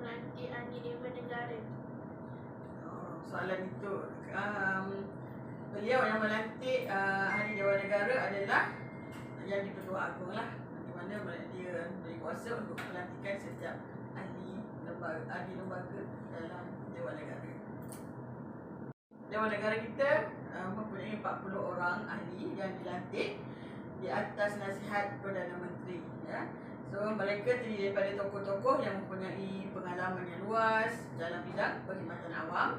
melantik ahli Dewan Negara? Oh, soalan itu um, beliau yang melantik uh, ahli Dewan Negara adalah yang di-Pertua Agong lah di mana dia beri kuasa untuk melantikkan setiap ahli lembaga, ahli lembaga dalam Dewan Negara. Dewan Negara kita uh, mempunyai 40 orang ahli yang dilantik di atas nasihat Perdana Menteri ya. So mereka terdiri daripada tokoh-tokoh yang mempunyai pengalaman yang luas dalam bidang perkhidmatan awam,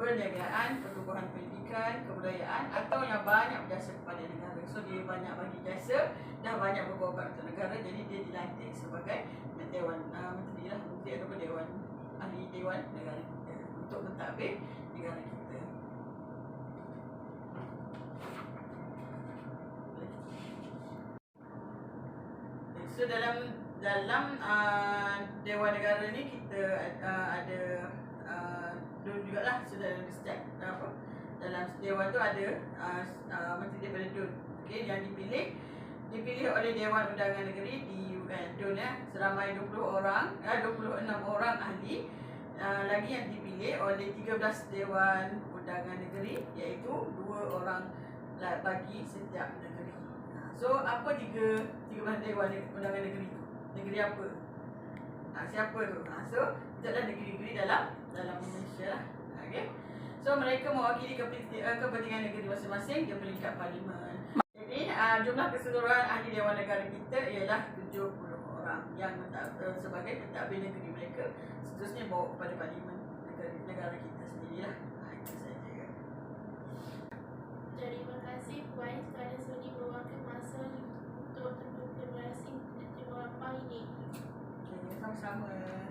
perniagaan, pertubuhan pendidikan, kebudayaan atau yang banyak berjasa kepada negara. So dia banyak bagi jasa dan banyak berkorban untuk negara jadi dia dilantik sebagai Dewan uh, Menteri lah, Menteri ataupun Dewan Ahli Dewan Negara untuk mentadbir negara kita. So dalam dalam uh, Dewan Negara ni kita uh, ada uh, dulu jugalah. So dalam setiap apa dalam dewan tu ada uh, uh, menteri daripada DUN okay, yang dipilih dipilih oleh Dewan Undangan Negeri di UN DUN ya seramai 20 orang uh, 26 orang ahli. Uh, lagi yang dipilih oleh 13 Dewan Undangan Negeri iaitu dua orang lah bagi setiap negeri. So apa tiga 13 Dewan Undangan Negeri tu? Negeri apa? Ha, siapa tu? Ha, so, itu adalah negeri-negeri dalam dalam Malaysia lah. Okay. So, mereka mewakili kepentingan, kepentingan negeri masing-masing di peringkat parlimen. Jadi, uh, jumlah keseluruhan ahli Dewan Negara kita ialah 70 orang yang mentad, uh, sebagai pentadbir negeri mereka seterusnya bawa kepada parlimen negara, negara kita sendirilah. Ha. Terima kasih Puan kerana sudi meluangkan masa untuk deklarasi Dewan Apa ini. Sama-sama.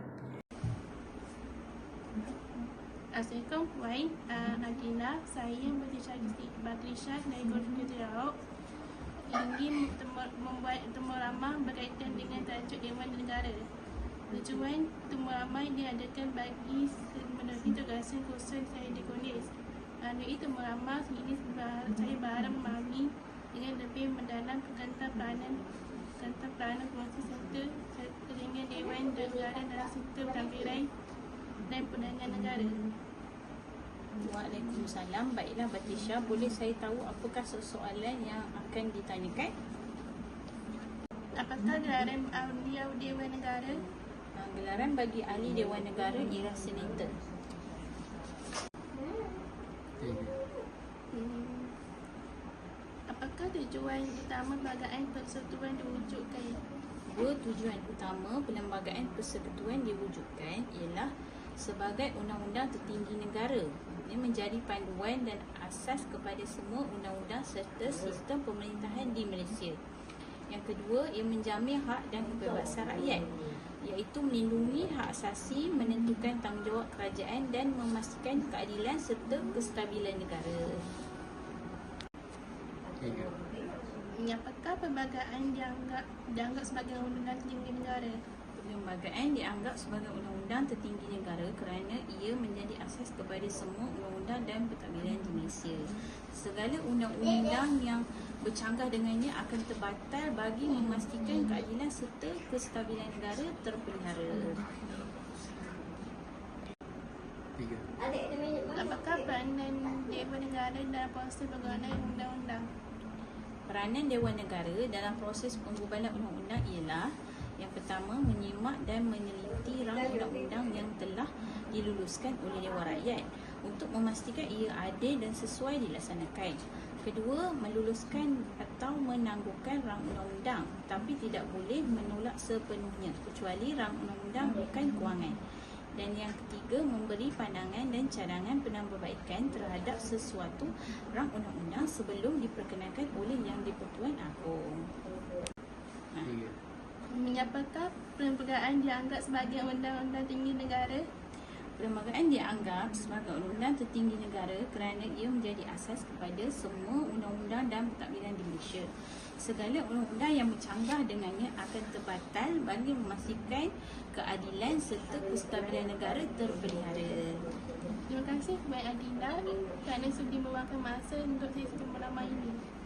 Assalamualaikum Puan uh, Adina Saya Batrisha Batrisha dari Golf Keterau ingin temu- membuat temu ramah berkaitan dengan tajuk Dewan Negara. Tujuan temu ramah diadakan bagi memenuhi tugasan khusus saya di Konis. Melalui temu ramah ini saya berharap memahami dengan lebih mendalam tentang peranan tentang peranan penguasa serta dengan Dewan Negara dalam sektor pentadbiran dan perdagangan negara. Waalaikumsalam. Baiklah Batisha, boleh saya tahu apakah soalan yang akan ditanyakan? Apakah gelaran beliau Dewan Negara? Uh, Gelaran bagi ahli Dewan Negara ialah senator. Apakah tujuan utama perbagaan persekutuan diwujudkan? Dua tujuan utama Perlembagaan Persekutuan diwujudkan ialah sebagai undang-undang tertinggi negara. Ia menjadi panduan dan asas kepada semua undang-undang serta sistem pemerintahan di Malaysia. Yang kedua, ia menjamin hak dan kebebasan rakyat iaitu melindungi hak asasi, menentukan tanggungjawab kerajaan dan memastikan keadilan serta kestabilan negara. Apakah perbagaan dianggap dianggap sebagai undang-undang tinggi negara? Perlembagaan dianggap sebagai undang-undang tertinggi negara kerana ia menjadi asas kepada semua undang-undang dan pentadbiran di Malaysia. Segala undang-undang yang bercanggah dengannya akan terbatal bagi memastikan keadilan serta kestabilan negara terpelihara. Apakah peranan Dewan Negara dalam proses pembuatan undang-undang? Peranan Dewan Negara dalam proses pembubalan undang-undang ialah yang pertama menyimak dan meneliti rang undang-undang yang telah diluluskan oleh Dewan Rakyat untuk memastikan ia adil dan sesuai dilaksanakan. Kedua, meluluskan atau menangguhkan rang undang-undang tapi tidak boleh menolak sepenuhnya kecuali rang undang-undang bukan kewangan. Dan yang ketiga, memberi pandangan dan cadangan penambahbaikan terhadap sesuatu rang undang-undang sebelum diperkenalkan oleh Yang di-Pertuan Agong. Ha. Apakah perlembagaan dianggap sebagai undang-undang tinggi negara? Perlembagaan dianggap sebagai undang-undang tertinggi negara kerana ia menjadi asas kepada semua undang-undang dan pentadbiran di Malaysia. Segala undang-undang yang bercanggah dengannya akan terbatal bagi memastikan keadilan serta kestabilan negara terpelihara. Terima kasih Puan Adina kerana sudi meluangkan masa untuk sesi pemulaman ini.